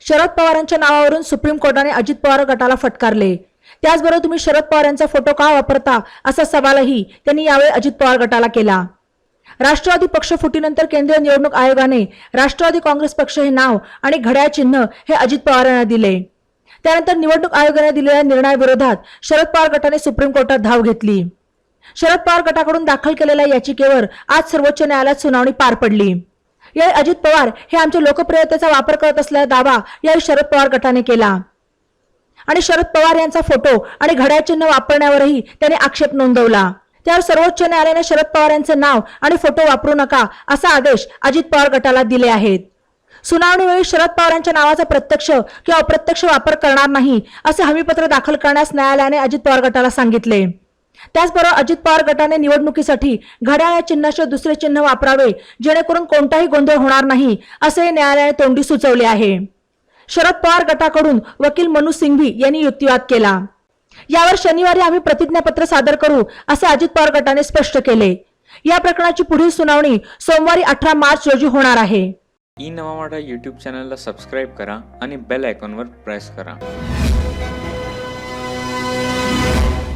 शरद पवारांच्या नावावरून सुप्रीम कोर्टाने अजित पवार गटाला फटकारले. त्याचबरोबर तुम्ही शरद पवार यांचा फोटो का वापरता असा सवालही त्यांनी यावेळी अजित पवार गटाला केला. राष्ट्रवादी पक्ष फुटीनंतर केंद्रीय निवडणूक आयोगाने राष्ट्रवादी काँग्रेस पक्ष हे नाव आणि घड्याळ चिन्ह हे अजित पवार यांना दिले. त्यानंतर निवडणूक आयोगाने दिलेल्या निर्णयाविरोधात शरद पवार गटाने सुप्रीम कोर्टात धाव घेतली. शरद पवार गटाकडून दाखल केलेल्या याचिकेवर आज सर्वोच्च न्यायालयात सुनावणी पार पडली. यावेळी अजित पवार हे आमच्या लोकप्रियतेचा वापर करत असल्याचा दावा यावेळी शरद पवार गटाने केला. आणि शरद पवार यांचा फोटो आणि घड्याळ चिन्ह वापरण्यावरही त्याने आक्षेप नोंदवला. त्यावर सर्वोच्च न्यायालयाने शरद पवार यांचे नाव आणि फोटो वापरू नका असा आदेश अजित पवार गटाला दिले आहेत. सुनावणीवेळी शरद पवार यांच्या नावाचा प्रत्यक्ष किंवा अप्रत्यक्ष वापर करणार नाही असे हमीपत्र दाखल करण्यास न्यायालयाने अजित पवार गटाला सांगितले. त्याचबरोबर अजित पवार गटाने निवडणुकीसाठी घड्याळ या चिन्हाचे दुसरे चिन्ह वापरावे जेणेकरून कोणताही गोंधळ होणार नाही असे न्यायालयाने तोंडी सुचवले आहे. शरद पवार गटाकडून वकील मनु सिंघवी यांनी युक्तिवाद केला. यावर शनिवारी आम्ही प्रतिज्ञापत्र सादर करू असे अजित पवार गटाने स्पष्ट केले. या प्रकरणाची पुढील सुनावणी सोमवारी अठरा मार्च रोजी होणार आहे. ई नवा युट्यूब यूट्यूब चॅनलला सबस्क्राईब करा आणि बेल आयकॉनवर प्रेस करा.